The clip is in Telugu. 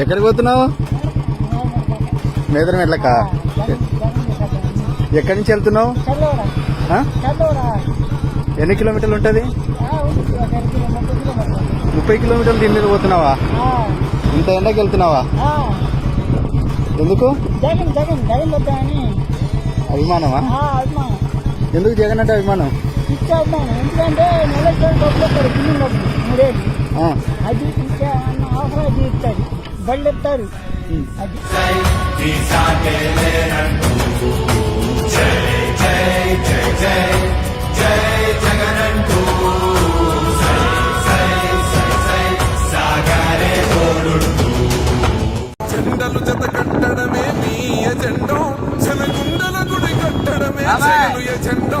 ఎక్కడికి పోతున్నావు? మేదరం ఎట్లక ఎక్కడి నుంచి వెళ్తున్నావు? ఎన్ని కిలోమీటర్లు ఉంటుంది? ముప్పై కిలోమీటర్లు దీని మీద పోతున్నావా? ఇంత ఎండకి వెళ్తున్నావా? ఎందుకు? అభిమానమా? అభిమానం ఎందుకు జగన్ అంటే అభిమానం? ఎందుకంటే. అది ఉమ్. అది. జెండలు జత కట్టడమే మీ ఎజెండో. జనగుండల గుడి కట్టడమే జగను ఎజెండో